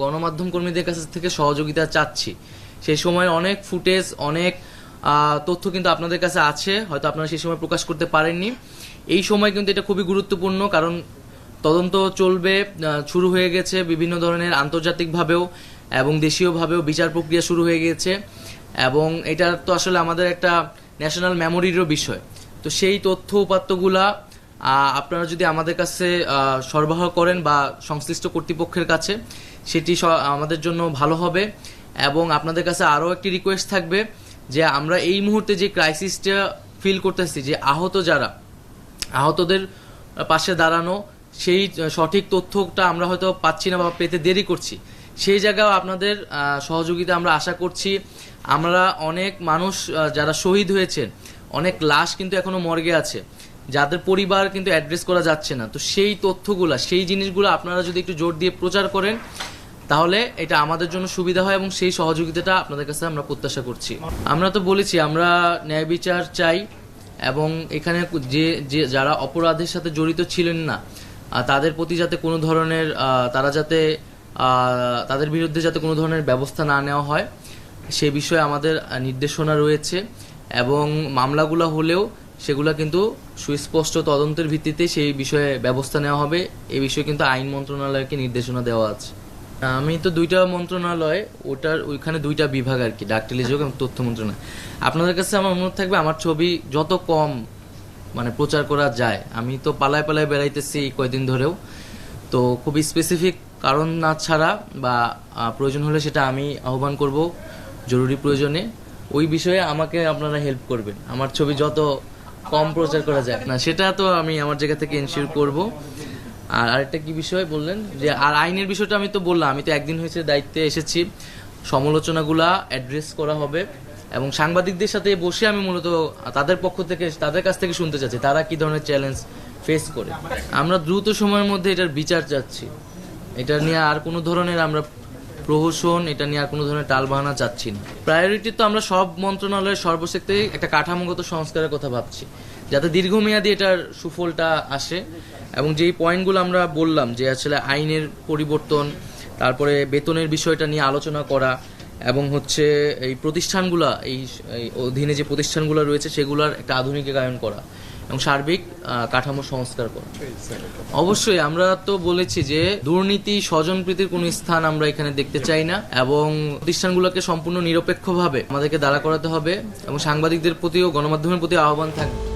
গণমাধ্যম কর্মীদের কাছ থেকে সহযোগিতা চাচ্ছি। সেই সময় অনেক ফুটেজ, অনেক তথ্য কিন্তু আপনাদের কাছে আছে, হয়তো আপনারা সেই সময় প্রকাশ করতে পারেননি। এই সময় কিন্তু এটা খুবই গুরুত্বপূর্ণ, কারণ তদন্ত চলবে শুরু হয়ে গেছে বিভিন্ন ধরনের আন্তর্জাতিকভাবেও এবং দেশীয়ভাবেও বিচার প্রক্রিয়া শুরু হয়ে গেছে। এবং এটা তো আসলে আমাদের একটা ন্যাশনাল মেমোরিরও বিষয়। তো সেই তথ্য উপাত্তগুলা আপনারা যদি আমাদের কাছে সরবরাহ করেন বা সংশ্লিষ্ট কর্তৃপক্ষের কাছে, সেটি আমাদের জন্য ভালো হবে। এবং আপনাদের কাছে আরও একটি রিকোয়েস্ট থাকবে যে আমরা এই মুহূর্তে যে ক্রাইসিসটা ফিল করতেছি, যে আহত যারা, আহতদের পাশে দাঁড়ানো, সেই সঠিক তথ্যটা আমরা হয়তো পাচ্ছি না বা পেতে দেরি করছি। সেই জায়গাও আপনাদের সহযোগিতা আমরা আশা করছি। আমরা অনেক মানুষ যারা শহীদ হয়েছেন অনেক লাশ কিন্তু এখনও মর্গে আছে। যাদের পরিবার কিন্তু অ্যাড্রেস করা যাচ্ছে না, তো সেই তথ্যগুলা, সেই জিনিসগুলো আপনারা যদি একটু জোর দিয়ে প্রচার করেন, তাহলে এটা আমাদের জন্য সুবিধা হয় এবং সেই সহযোগিতাটা আপনাদের কাছে আমরা প্রত্যাশা করছি। আমরা তো বলেছি, আমরা ন্যায় বিচার চাই এবং এখানে যে যে যারা অপরাধের সাথে জড়িত ছিলেন না তাদের প্রতি যাতে কোনো ধরনের তারা যাতে তাদের বিরুদ্ধে যাতে কোনো ধরনের ব্যবস্থা না নেওয়া হয়, সে বিষয়ে আমাদের নির্দেশনা রয়েছে এবং মামলাগুলো হলেও সেগুলো কিন্তু সুস্পষ্ট তদন্তের ভিত্তিতে সেই বিষয়ে ব্যবস্থা নেওয়া হবে। এই বিষয়ে কিন্তু আইন মন্ত্রণালয়কে নির্দেশনা দেওয়া আছে। আমি তো দুইটা মন্ত্রণালয়, ওটার ওইখানে দুইটা বিভাগ আর কি ডাক টেলিযোগ এবং তথ্য মন্ত্রণালয়। আপনাদের কাছে আমার অনুরোধ থাকবে, আমার ছবি যত কম মানে প্রচার করা যায়, আমি তো পালায় পালায় বেড়াইতেছি কয়দিন ধরেও, তো খুব স্পেসিফিক কারণ না ছাড়া বা প্রয়োজন হলে সেটা আমি আহ্বান করব, জরুরি প্রয়োজনে। ওই বিষয়ে আমাকে আপনারা হেল্প করবেন। আমার ছবি যত কম প্রচার করা যায়। না, সেটা তো আমি আমার জায়গা থেকে এনশিওর করব। আর আরেকটা কি বিষয় বললেন? যে, আর আইনের বিষয়টা আমি তো বললাম, আমি তো একদিন হয়েছে দায়িত্বে এসেছি। সমালোচনাগুলা অ্যাড্রেস করা হবে। এবং সাংবাদিকদের সাথে বসে আমি মূলত তাদের পক্ষ থেকে, তাদের কাছ থেকে শুনতে চাচ্ছি, তারা কি ধরনের চ্যালেঞ্জ ফেস করে। আমরা দ্রুত সময়ের মধ্যে এটার বিচার চাচ্ছি। এটা নিয়ে আর কোনো ধরনের আমরা প্রহসন, এটা নিয়ে আর কোনো ধরনের টালবাহানা চাচ্ছি না। প্রায়োরিটি তো আমরা সব মন্ত্রণালয়ের সর্বশেক্তে একটা কাঠামোগত সংস্কারের কথা ভাবছি। যাতে দীর্ঘমেয়াদী এটার সুফলটা আসে এবং যেই পয়েন্টগুলো আমরা বললাম, যে আসলে আইনের পরিবর্তন, তারপরে বেতনের বিষয়টা নিয়ে আলোচনা করা এবং হচ্ছে এই প্রতিষ্ঠানগুলা, এই এই অধীনে যে প্রতিষ্ঠানগুলো রয়েছে, সেগুলোর একটা আধুনিকায়ন করা। এবং সার্বিক কাঠামো সংস্কার করা অবশ্যই আমরা তো বলেছি যে দুর্নীতি স্বজনপ্রীতির কোনো স্থান আমরা এখানে দেখতে চাই না এবং প্রতিষ্ঠানগুলোকে সম্পূর্ণ নিরপেক্ষভাবে আমাদেরকে দাঁড়া করাতে হবে এবং সাংবাদিকদের প্রতিও গণমাধ্যমের প্রতি আহ্বান থাকবে।